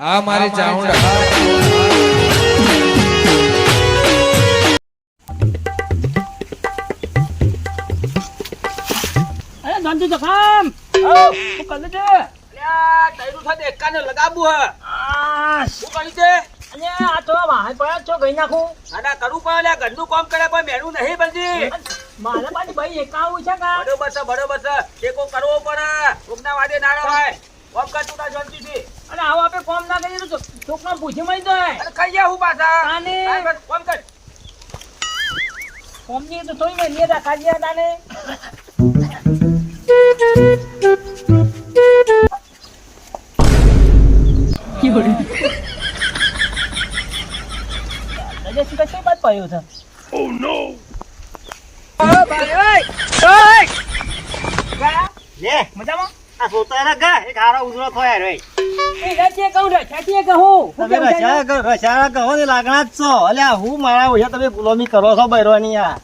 આ મારી ચાઉંડા શું કરે. આ? અને આ તો વાહન પડ્યા છો ગઈ નાખું આના કરવું પણ અલ્યા, ઘરનું કામ કરે પણ મેળું નહીં બનતી. મારે પાછી ભાઈ એકાવું છે કા બરોબર છે, બરોબર છે. ટેકો કરવો પડે. કોકના વાદે ના રવાય. કામ કરતું તાર શાંતિથી. અને આવો આપણે કોમ ના કરીએ તો છોકરા પૂછી મળી ખાઈ જા હું પાછા. આને. કોમ કર, કામ કર. કોમની તો થોડી મેં નિયત રાખા પાયો તાને. ઓ નો કઈ ભાઈ ઓય ઓય. લે. મજામાં? આ સોતારા ગા. એક હારા ઉજળો થયો રે. લાગણા જ છો. અલ્યા હું મારા ઓછા તમે ગુલામી કરો છો બૈરવાની આ.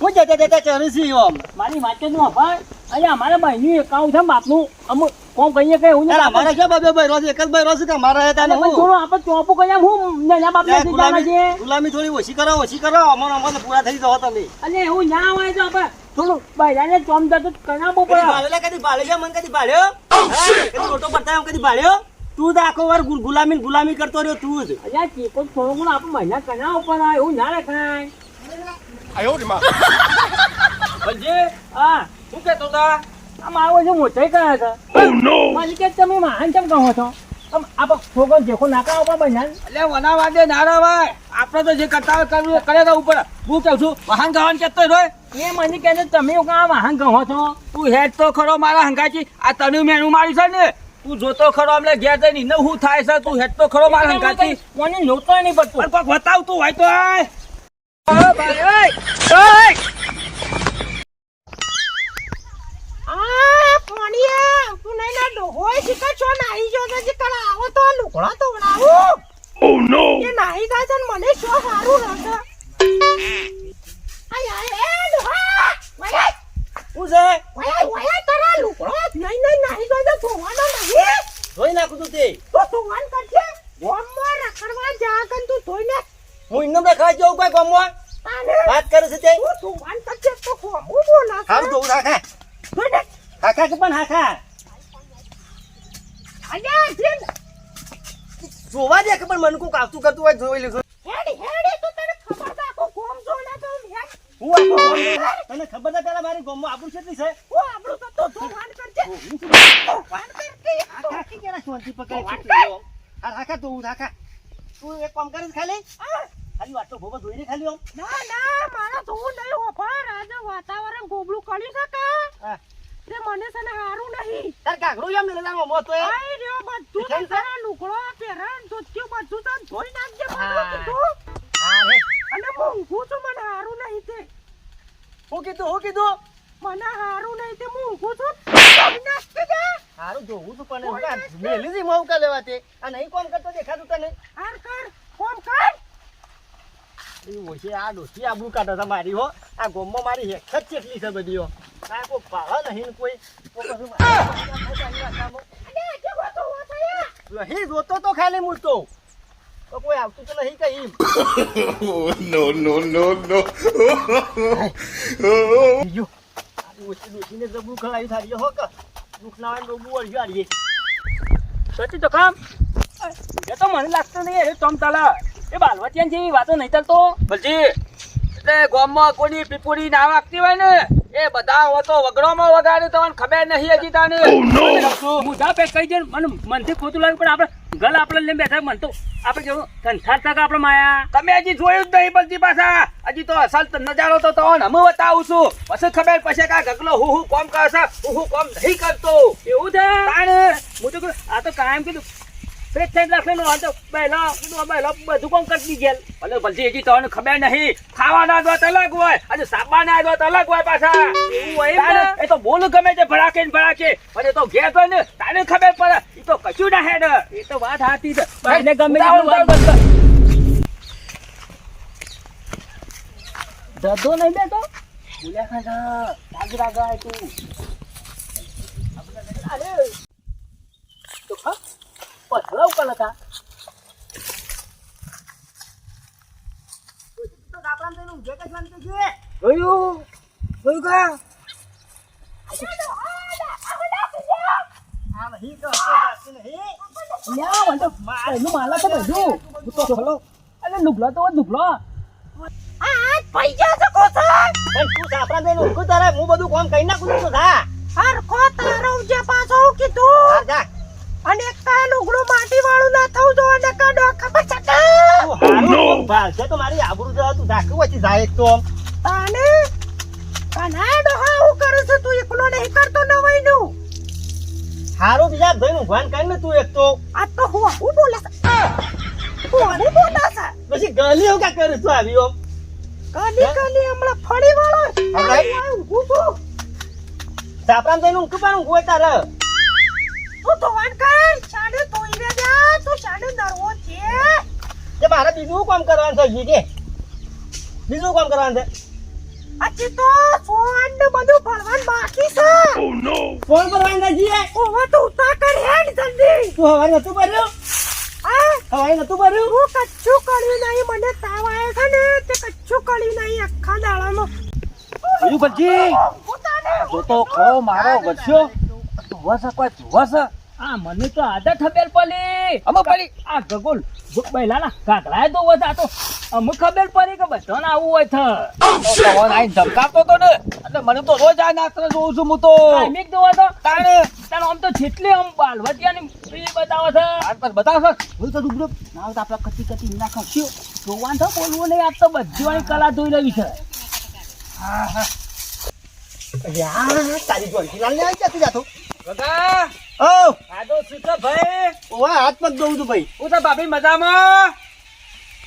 હું જતા જતા ચરી છી મારી વાત નો ભાઈ અહીંયા અમારા બહેનનું એકાઉન્ટ છે બાપનું. અમુક કોમ કહીએ કે હું અમારે ક્યાં બબે બૈરો છે એક જ ભાઈ રોજ કે મારા હતા ને થોડું આપણે ચોપું કહીએ હું નાના બાપને યાર, છે ગુલામી ગુલામી થોડી ઓછી કરો ઓછી કરો અમારો અમને પૂરા થઈ જવા તમે અરે એવું ના હોય તો આપણે થોડું બહેરાને ચોમ જતું કદી પડે. ભાળ્યો કદી ભાળ્યો મને કદી ભાળ્યો? હા? કદી મોટો પડતા કદી ભાળ્યો? તું તો આખો વાર ગુલામી ગુલામી કરતો રહ્યો તું જ. અહીંયા ચીકો થોડું ઘણું આપણે મહિના કરાવવું ઉપર એવું ના રખાય. ભલજી, હા શું કહેતો તા? આ મારો જે મોટાઈ કરે છે મને કે તમે મહાન કેમ કહો છો? આમ આપણે છોકરો જેખો નાકા ઉપર બહેના અલ્યા, વના વાદે ના રવાય. આપણે તો જે કરતા હોય કરે તો ઉપર. હું કહું છું વાહન ગાવાનું કહેતો હોય એ મને કહે છે તમે કાં વાહન કહો છો? તું હેડ તો ખરો મારા હંગાચી આ તને મેનું માર્યું છે ને. તું જોતો ખરો અમને ઘેર જઈને. ને શું થાય છે તું હેડ તો ખરો મારા હંગાચી કોને નહોતો નહીં પડતું. પણ કોક બતાવતું હોય તો આય. ઓય ભાઈ, ઓય, ઓય. આ પાણીએ તું નહીં ના ડોહોય શીખર છો નાહી જો તો શીખર આવો તો લુકડો તો બનાવો ઓ નો એ નાહી જાય છે ને મને શું સારું રહેશે આય આય એ ડોહા વયા શું છે વયા વયા તારા લુકડો નહીં નહીં નાહી જાય તો ધોવાનો નહીં જોઈ નાખું તું તે તો ધોવાન કરજે ગોમમાં રખડવા જા કન તું ધોઈ ને હું ઇન્દમ રખવા જવું કોઈ ગામમાં? વાત કરે છે તે. તું ધોવાન કરજે તો હોમું બોલા હારું જોવું રાખા. હાખા કે પણ જીન જોવા દે કે પણ મને કોક આવતું કરતું હોય જોઈ લીધું. તને ખબર છે આખો આખો પેલા મારી ગામમાં કેટલી છે? ઓ આપણું તો તો ધોવાન કરજે. ધોવાન કરજે હાખા કે કેરા શાંતિ પકડે લો. હાર તો હું તું એક કામ કરે ખાલી? આ, ખાલી વાટલો ભોગો જોઈને ખાલી ના ના મારા ધોવું નહીં આજે વાતાવરણ ગોબલું કરી શકા. તે મને છે ને હારું નહીં. તાર કાકડું એમ ને લેવાનું મોતો એ. આઈ રહ્યો બધું તો તારા લુગડો પહેરણ ધોતિયું બધું તો ધોઈ નાખજે. બધું કીધું. હા રે. અને મૂંઘું છું મને હારું નહીં તે. હું કીધું હું કીધું? મને હારું નહીં તે મૂંઘું છું. ધોઈ નાખજે જા. હારું જોવું છું પણ હું મેલી દી મઉ કા લેવા તે. આ નહીં કોમ કરતો દેખાતું તને? હાર કર કોમ કર. એ ઓછી આ ડોસી આબુ કાઢે તમારી મારી હો. આ ગોમમાં મારી હેખ જ ચેટલી છે બધી હો. કોઈ નહીં કોઈ. હો. જોતો તો ખાલી મૂળતો તો. કોઈ આવતું તો નહીં કઈ નો નો નો નો. બીજું ઓછી ડોસીને જબરું ખલાવી થારી હો કે દુઃખ ના હોય બહુ સતી તો કામ એ તો મને લાગતું નહીં એ તમ તાલા એ બાલવટિયાન જેવી વાતો નહીં ચાલતો. ભલજી, એટલે ગામમાં કોની પીપુડી ના વાગતી હોય ને? એ બધા હો તો વગડોમાં વગાડ્યો તો ખબર નહીં હજી તાને. મુદ્દા પે કહી દે મને મનથી ખોટું લાગ્યું પણ આપણે ગલ આપણે લઈને બેઠા મન તો આપણે કેવું સંસાર તક આપણે માયા. તમે હજી જોયું જ નહીં બલજી પાછા. હજી તો અસલ તો નજારો તો તમને હમું બતાવું છું. પછી ખબર પછી કા ગગલો હું હું કોમ કરશે હું હું કોમ નહીં કરતો. એવું છે? તાણે. હું તો આ તો કાયમ કીધું પેટ થઈ રાખેલો આ તો પહેલા પહેલા બધું કોમ કરી દીધેલ ભલે ભલજી હજી તમને ખબર નહીં. ખાવાના દોત અલગ હોય અને સાબાના દોત અલગ હોય પાછા. ને? એ તો બોલ ગમે તે ભડાકે ને ભડાકે. પણ તો ઘેર તો ને તાને ખબર પડે. એ તો કશું ના હેડ. એ તો વાત હાથી છે. ગમે ધંધો નહીં દેતો બોલ્યા ખાધા રાગ રાગા તું. અરે. તો ખા. પથરા ઉપર હતા તો કે? જોયું જોયું કા આ તો તો તો તો. આ પૈસા શકો છો પણ તું ગાબડામાં જઈને ઊંઘું તારે હું બધું કામ કઈ નાખું છું જા હરખો તારો જે પાછો કીધું કોમ તો મારી આબરૂ જ તું ધાકું વચ્ચે જાય એક તો તાને? કનાડો હા હું કરું છું? તું એકલો નહીં કરતો નવાઈનું. હારું બીજા ભાઈ ઊંઘવાન કરીને તું એક તો. આ તો હું હું બોલે હું બોલે છે પછી ગલી હું કા કરું છું આવી ઓમ? કલી કલી હમણાં ફળી વાળો હવે? હું છું સાપરામ જઈને ઊંઘું પણ ઊંઘું હોય તારે. તું તો વાન કર. શાને તોઈ રે જા તું સાડે નરવો છે કે મારે બીજું કામ કરવાનું છે હજી કે? બીજું કામ કરવાનું છે? હજી તો ફોન ને બધું ભરવાનું બાકી છે. ફોન કરવાનું છે હજી એ? ઓવા તો ઉતા કર હેડ જલ્દી. તું હવારે નતું ભર્યું? આ હવારે નતું ભર્યું? હું કચ્છું કર્યું નહીં મને તાવ આવ્યો છે ને તે કચ્છું કર્યું નહીં આખા દાડામાં. જોયું ભલજી તો તો ખરો મારો વધ્યો ધોવા છે કોઈ છે. આ મને તો આદત ખબર પડી. અમે પડી. આ ગગોલ પહેલાના કાકડાએ તો વધા તો. અમે ખબર પડી કે બધાને આવું હોય છે પવન આઈ ધમકાવતો તો ને. એટલે મને તો રોજ આ નાત્ર જોઉં છું હું તો. ટાઈમિંગ હોય તો. તાણે? તારે આમ તો જેટલી આમ બાલવટિયાની પેલી બતાવો છે આજ પર બતાવશો? હું તો ડુબડુબ ના તો આપણે કતી કતી ના ખસ્યું જોવાનું તો બોલવું નહીં. આજ તો બધી કલા જોઈ રહી છે. હા હા. તારી જોઈ લાલ ને આવી જતી જાતો? કાકા ઓ આજો સુતો ભાઈ. ઓવા હાથ પગ દઉં છું ભાઈ. હું તો ભાભી મજામાં.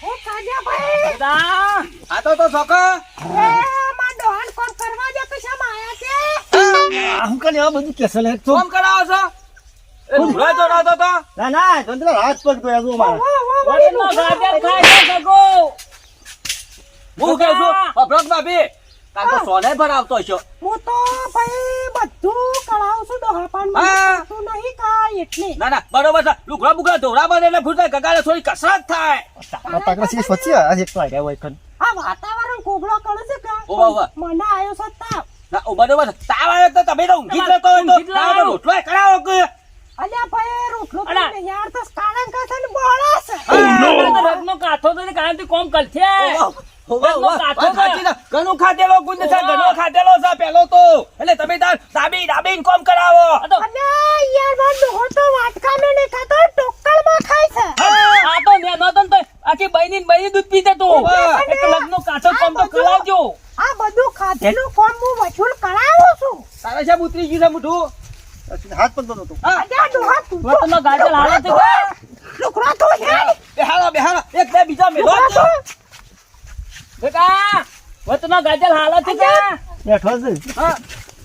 હું કાજ્યા ભાઈ. બધા. આ તો તો સોકો એ માં ડોહન કોણ કરવા દે કશામાં આયા છે? આ હું કને આ બધું કેસલ હે તો કોમ કરાવો છો? એ ભૂરા જો રાતો તો ના ના તો હાથ પગ ધોયા છું મારા. વો વો વો વડીલનો ગાજર ખાય છે ગગો હું કહું છું? અભરક ભાભી. તો સોને ભરાવતો છો હું તો ભાઈ બધું કળાવ છું ડોહા પણ હા. નહીં કાય એટલે. ના ના બરોબર છે. લુગડા બુગડા ધોરા બને એટલે ફૂટે ગગાડે થોડી કસરત થાય. તારા પાકડા સી સ્વચ્છ આ એક તો આવ્યા હોય કન આ વાતાવરણ કોગળો કરે છે કા? ઓ. મને આયો સત્તા ના ઓ બરોબર તાવ આવે તો તમે તો ઊંઘી જ લેતો હોય તો તાવ રોટલો કરાવો કે? અલ્યા ભાઈ રોટલો તો યાર તો કાળા કાથા ને બોળા છે આ રગનો કાથો તો કાયમથી કોમ કલ છે. ઘણું ખાધેલો ગુંદ છે ઘણો ખાધેલો છે પેલો તો. એટલે તમે તાર દાબી દાબીને કોમ કરાવો. યાર વાટકા મેં નહીં ખાતો છે આ તો નેનો તો ને તો આખી બહેની ને બહેની દૂધ પીતે તો ઓવા. એક લગનો કાથો કોમ તો કરાવજો આ બધું ખાધેલું કોમ હું વસૂલ કરાવું છું તારે છે ઉતરી ગયું છે મોઢું હાથ પગ ધોતો તો અલ્યા ડોહા તું તો વતનો ગાજર હાલે છે કે લુકડા તો હેડ બેહાડો બેહાડો એક બે બીજા મેલો લુકડા તો બેટા વતનો ગાજર હાલે છે કે બેઠો છે. હા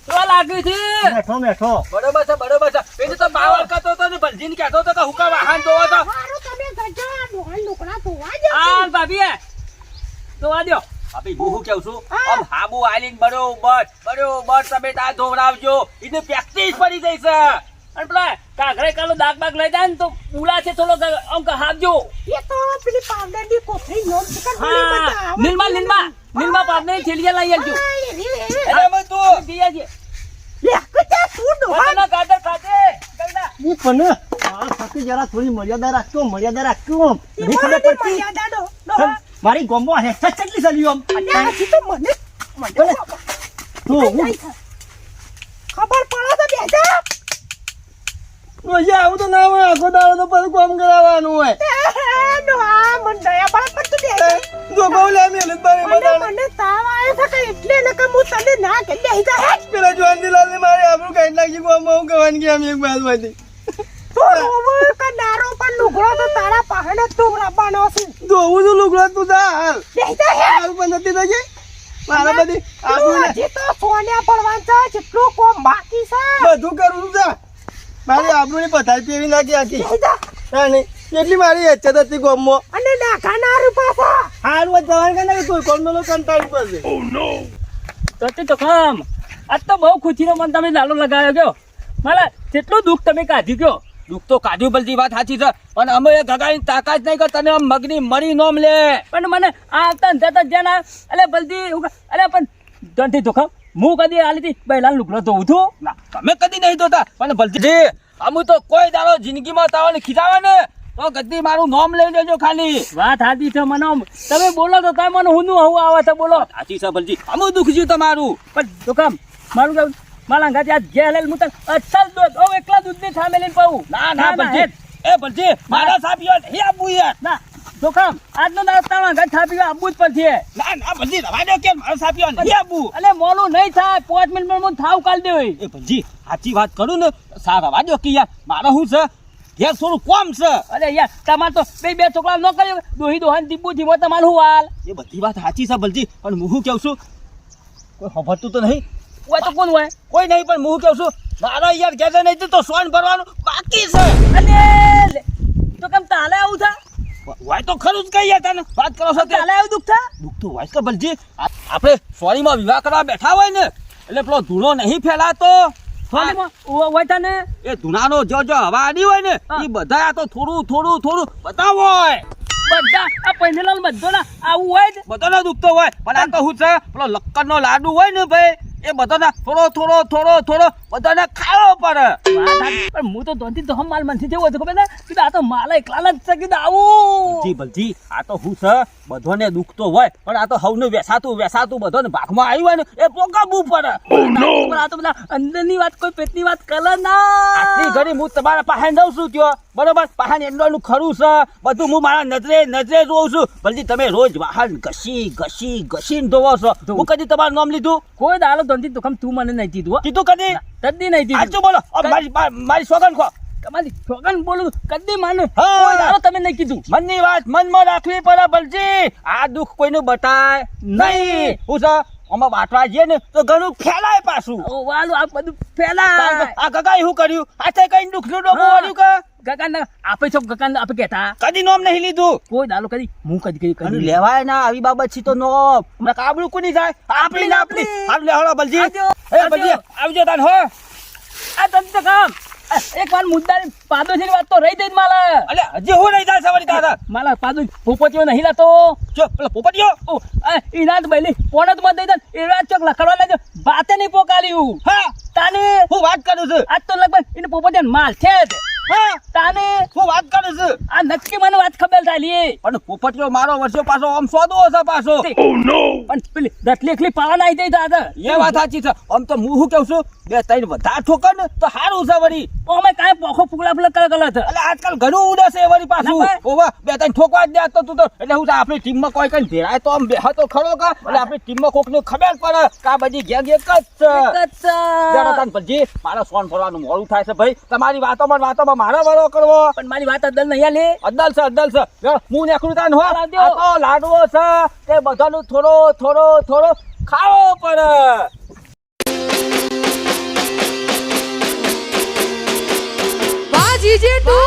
તો લાગ્યું છે. બેઠો બેઠો. બરોબર છે બરોબર છે. પેલી તો પાવર કરતો હતો ને ભલજીન કહેતો હતો કે હુકા વાહન જોવો તો મારું તમે ગજા ડોહા લુકડા ધોવા દે આ ભાભી તો આ દ્યો. ભાભી હું શું કહું છું? આમ હાબુ આલીને બરોબર બરોબર તમે તા ધોવડાવજો. એને પ્રેક્ટિસ પડી જઈ છે. અને પેલા કાકરે કાલો દાગ બાગ લઈ જાય ને તો ઉડા છે થોડો આમ હાવજો એ તો પેલી પાવડરની કોથળી નોમ ચિકન હા. નિર્મા નિર્મા પાવડરની થેલીયા લઈ આવજો. પણ જરા થોડી મર્યાદા રાખજો મર્યાદા રાખજો. નહીં ખબર ઈમાનની પડતી. મર્યાદા ડો ડોહા મારી ગોમો હે કેટલી ચાલ્યું આમ. તો મને મને બોલે. તો ખબર પડે તો બેજા રોજે આવું તો ના હોય આખો દાડો તો પછી કોમ કરાવવાનું હોય. ડોહા દયા પણ તું મહેનત મને તાવ આવ્યો છે કે એટલે ને હું તને ના કે બેજા હે પેલા જોવાનજીલાલ ને મારે આબરૂ કાઢી ગોમમાં હું કહેવાની કે આમ એક તો રોવો કે નારો પણ લુગડો તો તારા પહાડ તું રબાનો છે. જોવું છું લુગડો તું જા હાલ. બેજા હે હાલ પણ નથી થઈ ગઈ? મારા બધી આબરૂ હજી તો સોન્યા પડવાનું છે જેટલું કોમ બાકી છે. બધું કરું જા. મારી આબરૂ ની પથારી પીવી નાખી આખી. એટલી મારી ઈચ્છા હતી ગોમો અને ડાકા ના રૂપા હાલ વધ જવાનું કે નહીં કોઈ કોણ મેલો કંટાળી પડશે તો તે તો કામ આ તો બહુ ખુશીનો મન તમે લાલો લગાવ્યો ગયો. મારા કેટલું દુઃખ તમે કાઢી ગયો. દુઃખ તો કાઢ્યું બલજી વાત સાચી છે. પણ અમે એ ગગાની તાકાત નહીં કે તને આમ મગની મરી નોમ લે પણ મને આ આવતા જતા જ્યાં ના અલે બલજી અલે પણ દંતી ધોખા હું કદી આલી હતી બૈલાલ લુગડો ધોવું છું. ના તમે કદી નહીં ધોતા. પણ બલજી અમુ તો કોઈ દાડો જિંદગીમાં તાવને ખીજાવે ને તો ગદ્દી મારું નામ લઈ લેજો ખાલી. વાત સાચી છે મને તમે બોલો તો તમે મને હું હું આવે છે બોલો. સાચી છે ભલજી. અમે દુઃખ જ્યું તમારું. પણ દુકામ મારું મારા ઘાતી આ જે હલેલ હું તને અસલ દૂધ હું એકલા દૂધની સામે લઈને પાઉં ના ના ભલજી. એ ભલજી મારા સાપીઓ હે આપું યાર ના દુકામ આજનો દાડો તારા ઘાત થાપી આપવું જ પડશે. ના ના ભલજી રવા દો કે મારો સાપીઓ નહીં આપું અલે મોલું નહીં થાય. પાંચ મિનિટમાં હું થાવ કાલ દે એ ભલજી સાચી વાત કરું ને સારા વાજો કે યાર. મારો શું છે? ઘેર થોડું કોમ છે? અરે યાર તમારે તો બે બે છોકરા ન કર્યો? દોહી દોહાન દીપુ ધીમો તમારું હું હાલ? એ બધી વાત સાચી છે બલજી પણ હું શું કહું છું? કોઈ ખબરતું તો નહીં? હોય તો કોણ હોય? કોઈ નહીં પણ હું કહું છું મારા યાર ઘેર નહીં તો સોન ભરવાનું બાકી છે. અને તો કેમ તાલે આવું થા વાય તો ખરું જ કહીએ તને વાત કરો છો તે તાલે આવું દુઃખ થા દુઃખ તો વાય છે બલજી આપણે સોરીમાં વિવાહ કરવા બેઠા હોય ને એટલે પેલો ધૂળો નહીં ફેલાતો. હોય તને એ ધૂણાનો જો જો હવા આડી હોય ને એ બધા આ તો થોડું થોડું થોડું બતાવો હોય. બધા આ પહેરેલા બધો ના આવું હોય બધાનો દુખતો હોય. પણ આ તો શું છે? પેલો લક્કરનો લાડુ હોય ને ભાઈ. એ બધાને થોડો થોડો થોડો થોડો બધાને ખાવો પડે. પણ હું તો ધોનથી હમ માલ મનથી જેવો હતું ખબર ને કીધું આ તો માલ એકલા જ છે કીધું આવું. જી ભલજી આ તો હું છે બધોને દુખતો હોય પણ આ તો હવનું વેસાતું વેસાતું બધાને ભાગમાં આવ્યું હોય ને એ પોકાવવું પડે. પણ આ તો બધા અંદરની વાત કોઈ પેટની વાત કલર આટલી ના ઘડી હું તમારા પાસે જઉં છું ત્યો. બરોબર? પાસે એંડોનું ખરું છે. બધું હું મારા નજરે નજરે જોઉં છું. ભલજી તમે રોજ વાહન ઘસી ઘસી ઘસીને ધોવો છો. હું કદી તમારું નામ લીધું? કોઈ દાડો ધોનથી તો ખમ તું મને નહીં દીધું હો. કીધું કદી? કદી નહીં દીધું સાચું બોલો. મારી સોગન ખો. તમારી છોકરાને બોલું કદી માને હા. કોઈ તમે નહીં કીધું. મનની વાત મનમાં રાખવી પડે બલજી આ દુઃખ કોઈનું બતાય નહીં. હું છે આમાં વાટવા જઈએ ને તો ઘણું ફેલાય પાછું. ઓ વાલું આ બધું ફેલાય. આ ગગાઈ શું કર્યું? હાથે કઈ દુઃખનું ડોબું હા. વાળ્યું કે? ગગન આપે છો ગગન આપે કહેતા? કદી નોમ નહીં લીધું. કોઈ દાડો કદી હું કદી કદી કદી. લેવાય ના આવી બાબત છે તો નોમ. હમણાં કાબડું કોની જાય આપણી ને આપણી. હારું લે બલજી. એ બલજી આવજો તાન હો. આ તંત્ર કામ. એક વાર મુદ્દાની પાદોશીની વાત તો રહી જ માલા. અલે હજી હું રહી જાય સવારી તારા? માલા પાદો પોપટીઓ નહીં લાતો. જો પેલા પોપટીયો ઓ ઈનાદ બૈલી પોણતમાં દઈ દે એ રાત ચોક લખડવા લાગ્યો. બાતે નહીં પોકાલ્યું હા. તાને? હું વાત કરું છું. આજ તો લગભગ એને પોપટીયાને માલ છે તાને હું વાત કરું છું? આ નક્કી મને વાત ખબર થાલી પણ પોપટીયો મારો વર્ષો પાછો આમ સોદો હશે પાછો. પણ પેલી દટલી એકલી પાવા નાઈ દઈ દાદા. એ વાત સાચી છે. આમ તો હું શું કહું છું? બે ત્રણ વધારે ઠોકર ને તો સારું છે વળી. ઓ કાંઈ પોખો ફૂગલા ફૂગલા કલર કલર એટલે આજકાલ ઘણું ઉડે છે વળી પાછું. ના ઓવા બે ત્રણ ઠોકવા જ દે તો તું તો એટલે હું આપણી ટીમમાં કોઈ કઈ ભેરાય તો આમ બેહા તો ખરો કા? એટલે આપણી ટીમમાં કોકને ખબર પડે કા બધી ગેંગ એક જ છે. એક જ છે. જરા તાન ભલજી મારે સોન ફરવાનું મોડું થાય છે ભાઈ. તમારી વાતોમાં ને મારો મારા વાળો કરવો. પણ મારી વાત અદલ નહીં લે અદલ છે અદલ છે. હું નેકરું તાન હો. તો લાડવો છે. તે બધાનું થોડો થોડો થોડો ખાવો પડે બાજી જેટુ